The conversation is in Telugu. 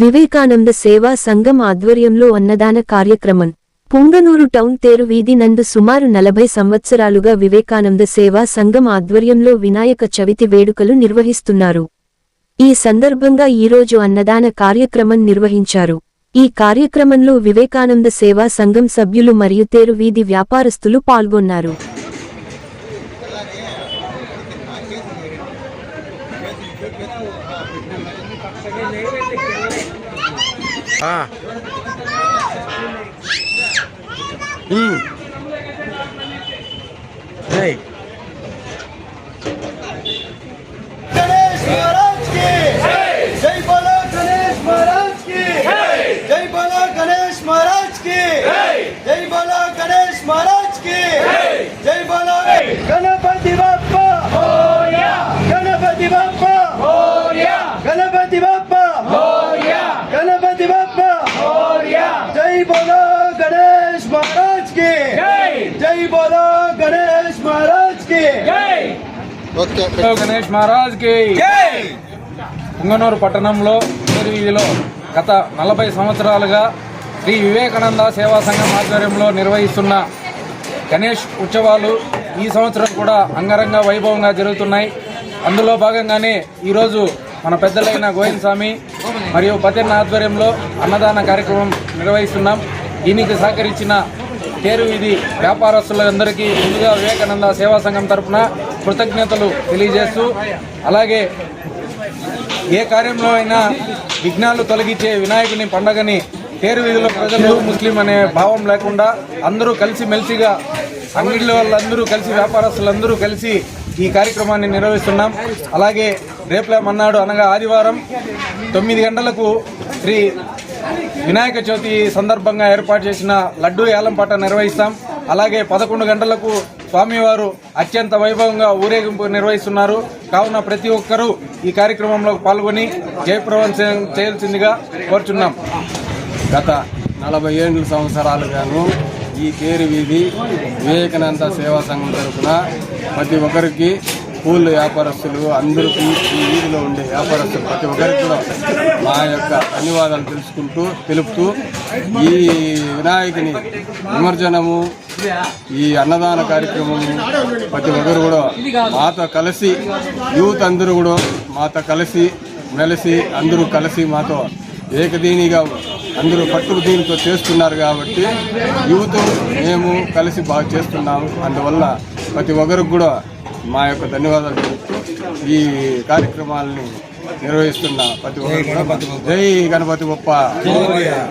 వివేకానంద సేవా సంఘం ఆధ్వర్యంలో అన్నదాన కార్యక్రమం. పుంగనూరు టౌన్ తేరు వీధి నందు సుమారు నలభై సంవత్సరాలుగా వివేకానంద సేవా సంఘం ఆధ్వర్యంలో వినాయక చవితి వేడుకలు నిర్వహిస్తున్నారు. ఈ సందర్భంగా ఈరోజు అన్నదాన కార్యక్రమం నిర్వహించారు. ఈ కార్యక్రమంలో వివేకానంద సేవా సంఘం సభ్యులు మరియు తేరు వీధి వ్యాపారస్తులు పాల్గొన్నారు. हाँ। हम्म। गणेश महाराज की। जय बोलो गणेश महाराज की। जय बोलो गणेश महाराज की। जय बोलो गणेश महाराज की। जय बोलो गणपति बाप జై బోలో గణేష్ మహారాజ్కి జై బోలో గణేష్ మహారాజ్కి గణేష్ మహారాజ్కి పుంగనూరు పట్టణంలో వీధిలో గత నలభై సంవత్సరాలుగా శ్రీ వివేకానంద సేవా సంఘం ఆధ్వర్యంలో నిర్వహిస్తున్న గణేష్ ఉత్సవాలు ఈ సంవత్సరం కూడా అంగరంగ వైభవంగా జరుగుతున్నాయి. అందులో భాగంగానే ఈరోజు మన పెద్దలైన గోవింద్ స్వామి మరియు పతెన్న ఆధ్వర్యంలో అన్నదాన కార్యక్రమం నిర్వహిస్తున్నాం. దీనికి సహకరించిన తేరు వీధి వ్యాపారస్తులందరికీ ముందుగా వివేకానంద సేవా సంఘం తరపున కృతజ్ఞతలు తెలియజేస్తూ అలాగే ఏ కార్యంలో అయినా విఘ్నాలు తొలగించే వినాయకుని పండగని తేరు వీధిలో ప్రజలు ముస్లిం అనే భావం లేకుండా అందరూ కలిసి మెలిసిగా వాళ్ళందరూ కలిసి వ్యాపారస్తులందరూ కలిసి ఈ కార్యక్రమాన్ని నిర్వహిస్తున్నాం. అలాగే రేపులేమన్నాడు అనగా ఆదివారం తొమ్మిది గంటలకు శ్రీ వినాయక చవితి సందర్భంగా ఏర్పాటు చేసిన లడ్డూ ఏలంపాట నిర్వహిస్తాం. అలాగే పదకొండు గంటలకు స్వామివారు అత్యంత వైభవంగా ఊరేగింపు నిర్వహిస్తున్నారు. కావున ప్రతి ఒక్కరూ ఈ కార్యక్రమంలో పాల్గొని జయప్రవం చేయాల్సిందిగా కోరుచున్నాం. గత నలభై ఏడు సంవత్సరాలుగాను ఈ తేరు వీధి వివేకానంద సేవా సంఘం తరఫున ప్రతి ఒక్కరికి పూల వ్యాపారస్తులు అందరికీ ఈ వీధిలో ఉండే వ్యాపారస్తులు ప్రతి ఒక్కరికి కూడా మా యొక్క ధన్యవాదాలు తెలుసుకుంటూ తెలుపుతూ ఈ వినాయకుని నిమజ్జనము ఈ అన్నదాన కార్యక్రమము ప్రతి ఒక్కరు కూడా మాతో కలిసి యూత్ అందరూ కూడా మాతో కలిసి మెలిసి అందరూ కలిసి మాతో ఏకదీనిగా అందరూ పట్టుకు దీనితో చేస్తున్నారు కాబట్టి యూత్ మేము కలిసి బాగా చేస్తున్నాము. అందువల్ల ప్రతి ఒక్కరికి కూడా మా యొక్క ధన్యవాదాలు. తెలుపుతూ ఈ కార్యక్రమాలని నిర్వహిస్తున్న ప్రతి ఒక్కరు జై గణపతి బొప్ప